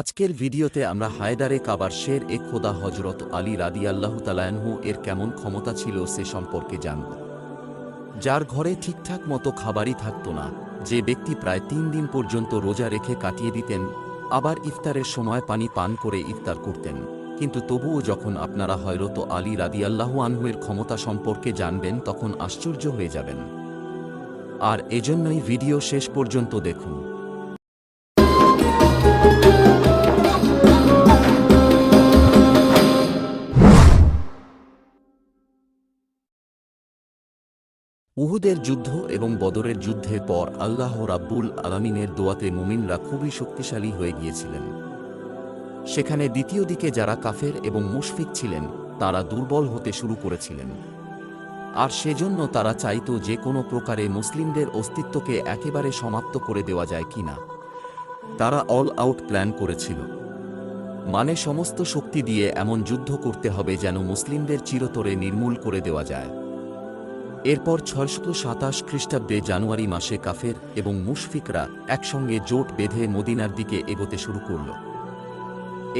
আজকের ভিডিওতে আমরা হায়দারে কাবার শের এ খোদা হজরত আলী রাদি আল্লাহ তালায়নহু এর কেমন ক্ষমতা ছিল সে সম্পর্কে জানব। যার ঘরে ঠিকঠাক মতো খাবারই থাকত না, যে ব্যক্তি প্রায় তিন দিন পর্যন্ত রোজা রেখে কাটিয়ে দিতেন, আবার ইফতারের সময় পানি পান করে ইফতার করতেন। কিন্তু তবুও যখন আপনারা হয়রত আলী রাদি আল্লাহু আনহুয়ের ক্ষমতা সম্পর্কে জানবেন, তখন আশ্চর্য হয়ে যাবেন। আর এজন্যই ভিডিও শেষ পর্যন্ত দেখুন। উহুদের যুদ্ধ এবং বদরের যুদ্ধের পর আল্লাহ রাব্বুল আলামিনের দোয়াতে মুমিনরা খুবই শক্তিশালী হয়ে গিয়েছিলেন। সেখানে দ্বিতীয় দিকে যারা কাফের এবং মুশফিক ছিলেন, তারা দুর্বল হতে শুরু করেছিলেন। আর সেজন্য তারা চাইত যে কোনো প্রকারে মুসলিমদের অস্তিত্বকে একেবারে সমাপ্ত করে দেওয়া যায় কিনা তারা অল আউট প্ল্যান করেছিল। মানে সমস্ত শক্তি দিয়ে এমন যুদ্ধ করতে হবে যেন মুসলিমদের চিরতরে নির্মূল করে দেওয়া যায়। এরপর ছয়শত সাতাশ খ্রিস্টাব্দে জানুয়ারি মাসে কাফের এবং মুশফিকরা একসঙ্গে জোট বেঁধে মদিনার দিকে এগোতে শুরু করল।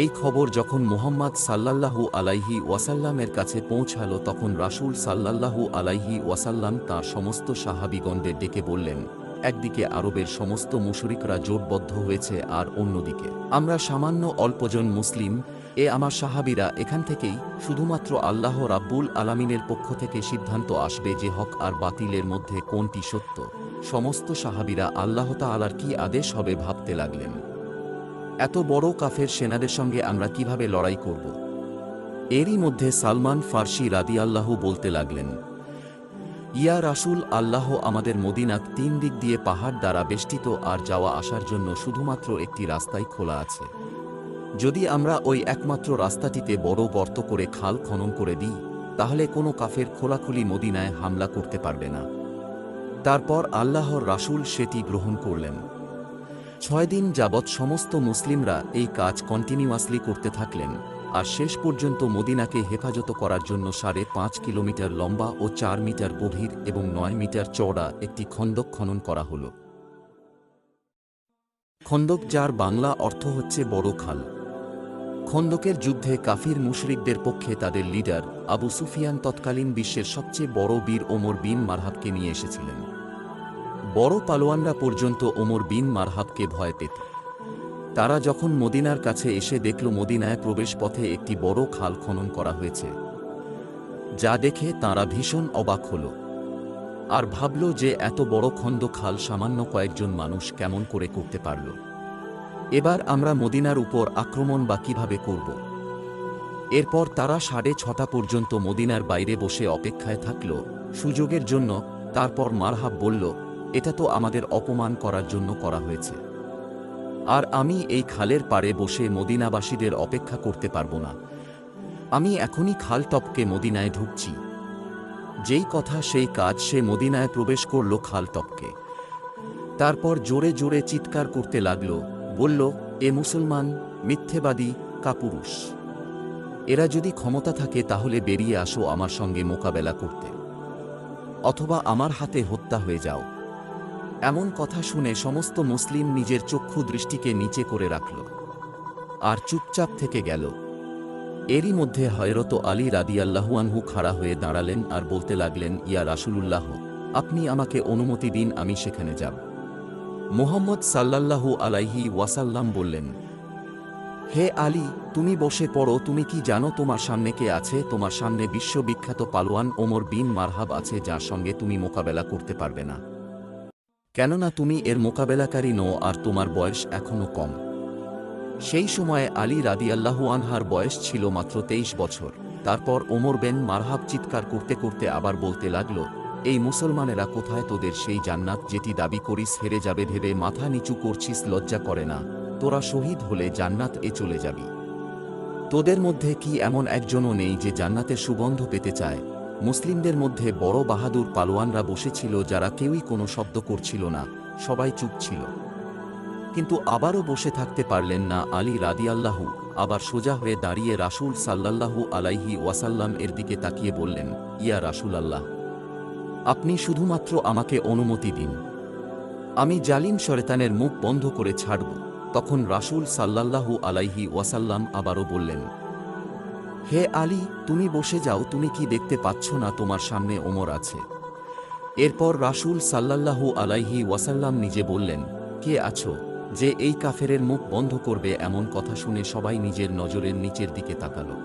এই খবর যখন মুহাম্মদ সাল্লাল্লাহু আলাইহি ওয়াসাল্লামের কাছে পৌঁছাল, তখন রাসূল সাল্লাল্লাহু আলাইহি ওয়াসাল্লাম তাঁর সমস্ত সাহাবিগণদের ডেকে বললেন, একদিকে আরবের সমস্ত মুশরিকরা জোটবদ্ধ হয়েছে আর অন্যদিকে। আমরা সামান্য অল্পজন মুসলিম এ আমার সাহাবিরা এখান থেকেই শুধুমাত্র আল্লাহ রাব্বুল আলামিনের পক্ষ থেকে সিদ্ধান্ত আসবে যে হক আর বাতিলের মধ্যে কোনটি সত্য। সমস্ত সাহাবিরা আল্লাহ তাআলার কি আদেশ হবে ভাবতে লাগলেন। এত বড় কাফের সেনাদের সঙ্গে আমরা কীভাবে লড়াই করব? এরই মধ্যে সালমান ফার্সি রাদিয়াল্লাহু বলতে লাগলেন, ইয়া রাসুল, আল্লাহ আমাদের মদিনাক তিন দিক দিয়ে পাহাড় দ্বারা বেষ্টিত আর যাওয়া আসার জন্য শুধুমাত্র একটি রাস্তাই খোলা আছে। যদি আমরা ওই একমাত্র রাস্তাটিতে বড় গর্ত করে খাল খনন করে দিই, তাহলে কোনো কাফের খোলাখুলি মদিনায় হামলা করতে পারবে না। তারপর আল্লাহর রাসূল সেটি গ্রহণ করলেন। ছয় দিন যাবৎ সমস্ত মুসলিমরা এই কাজ কন্টিনিউয়াসলি করতে থাকলেন, আর শেষ পর্যন্ত মদিনাকে হেফাজত করার জন্য সাড়ে পাঁচ কিলোমিটার লম্বা ও চার মিটার গভীর এবং নয় মিটার চওড়া একটি খন্দক খনন করা হল। খন্দক যার বাংলা অর্থ হচ্ছে বড় খাল। খন্দকের যুদ্ধে কাফির মুশরিকদের পক্ষে তাদের লিডার আবু সুফিয়ান তৎকালীন বিশ্বের সবচেয়ে বড় বীর ওমর বিন মারহাবকে নিয়ে এসেছিলেন। বড় পালোয়ানরা পর্যন্ত ওমর বিন মারহাবকে ভয় পেত। তারা যখন মদিনার কাছে এসে দেখল মদিনায় প্রবেশ পথে একটি বড় খাল খনন করা হয়েছে, যা দেখে তারা ভীষণ অবাক হল আর ভাবল যে এত বড় খন্দ খাল সামান্য কয়েকজন মানুষ কেমন করে করতে পারল। এবার আমরা মদিনার উপর আক্রমণ বা কীভাবে করব? এরপর তারা সাড়ে ছটা পর্যন্ত মদিনার বাইরে বসে অপেক্ষায় থাকল। সুযোগের জন্য তারপর মারহাব বলল, এটা তো আমাদের অপমান করার জন্য করা হয়েছে। আর আমি এই খালের পাড়ে বসে মদিনাবাসীদের অপেক্ষা করতে পারব না। আমি এখনই খাল টপকে মদিনায় ঢুকছি। যেই কথা সেই কাজ সে মদিনায় প্রবেশ করল খাল টপকে। তারপর জোরে জোরে চিৎকার করতে লাগল বলল, এ মুসলমান, মিথ্যেবাদী, কাপুরুষ। এরা যদি ক্ষমতা থাকে তাহলে বেরিয়ে আসো আমার সঙ্গে মোকাবেলা করতে। অথবা আমার হাতে হত্যা হয়ে যাও। এমন কথা শুনে সমস্ত মুসলিম নিজের চক্ষু দৃষ্টিকে নিচে করে রাখল আর চুপচাপ থেকে গেল। এরই মধ্যে হয়রত আলী রাদিয়াল্লাহুয়ানহু খাড়া হয়ে দাঁড়ালেন আর বলতে লাগলেন, ইয়া রাসূলুল্লাহ, আপনি আমাকে অনুমতি দিন, আমি সেখানে যাব। মোহাম্মদ সাল্লাল্লাহু আলাইহি ওয়াসাল্লাম বললেন, হে আলী, তুমি বসে পড়ো, তুমি কি জানো তোমার সামনে কে আছে? তোমার সামনে বিশ্ববিখ্যাত পালোয়ান ওমর বিন মারহাব আছে, যার সঙ্গে তুমি মোকাবেলা করতে পারবে না। কেননা তুমি এর মোকাবেলাকারী নও, আর তোমার বয়স এখনও কম। সেই সময়ে আলী রাদিয়াল্লাহু আনহার বয়স ছিল মাত্র তেইশ বছর। তারপর ওমর বেন মারহাব চিৎকার করতে করতে আবার বলতে লাগল এই মুসলমানেরা কোথায় তোদের সেই জান্নাত যেটি দাবি করিস হেরে যাবে ভেবে মাথা নিচু করছিস, লজ্জা করে না। তোরা শহীদ হলে জান্নাত এ চলে যাবি। তোদের মধ্যে কি এমন একজনও নেই যে জান্নাতের সুগন্ধ পেতে চায়? মুসলিমদের মধ্যে বড় বাহাদুর পালোয়ানরা বসেছিল যারা কেউই কোনো শব্দ করছিল না, সবাই চুপ ছিল। কিন্তু আবারও বসে থাকতে পারলেন না আলী রাদিয়াল্লাহু, আবার সোজা হয়ে দাঁড়িয়ে রাসূল সাল্লাল্লাহু আলাইহি ওয়াসাল্লাম এর দিকে তাকিয়ে বললেন, ইয়া রাসূল আল্লাহ আপনি শুধুমাত্র আমাকে অনুমতি দিন। আমি জালিম শরেতানের মুখ বন্ধ করে ছাড়ব। তখন রাসূল সাল্লাল্লাহু আলাইহি ওয়াসাল্লাম আবারও বললেন, হে আলী, তুমি বসে যাও, তুমি কি দেখতে পাচ্ছ না তোমার সামনে ওমর আছে? এরপর রাসূল সাল্লাল্লাহু আলাইহি ওয়াসাল্লাম নিজে বললেন, কে আছো যে এই কাফেরের মুখ বন্ধ করবে এমন কথা শুনে সবাই নিজের নজরের নিচের দিকে তাকালো?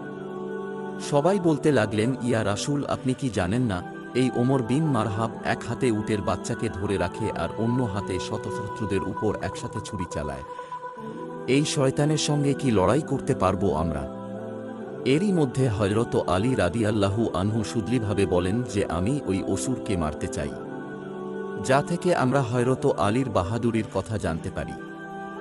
সবাই বলতে লাগলেন, ইয়া রাসূল, আপনি কি জানেন না এই ওমর বিন মারহাব এক হাতে উটের বাচ্চাকে ধরে রাখে আর অন্য হাতে শতশত্রুদের উপর একসাথে ছুরি চালায়। এই শয়তানের সঙ্গে কি লড়াই করতে পারব আমরা? এরই মধ্যে হজরত আলী রাদি রাদিয়াল্লাহু আনহু সুদলিভাবে বলেন যে আমি ওই অসুরকে মারতে চাই। যা থেকে আমরা হয়রত আলীর বাহাদুরির কথা জানতে পারি।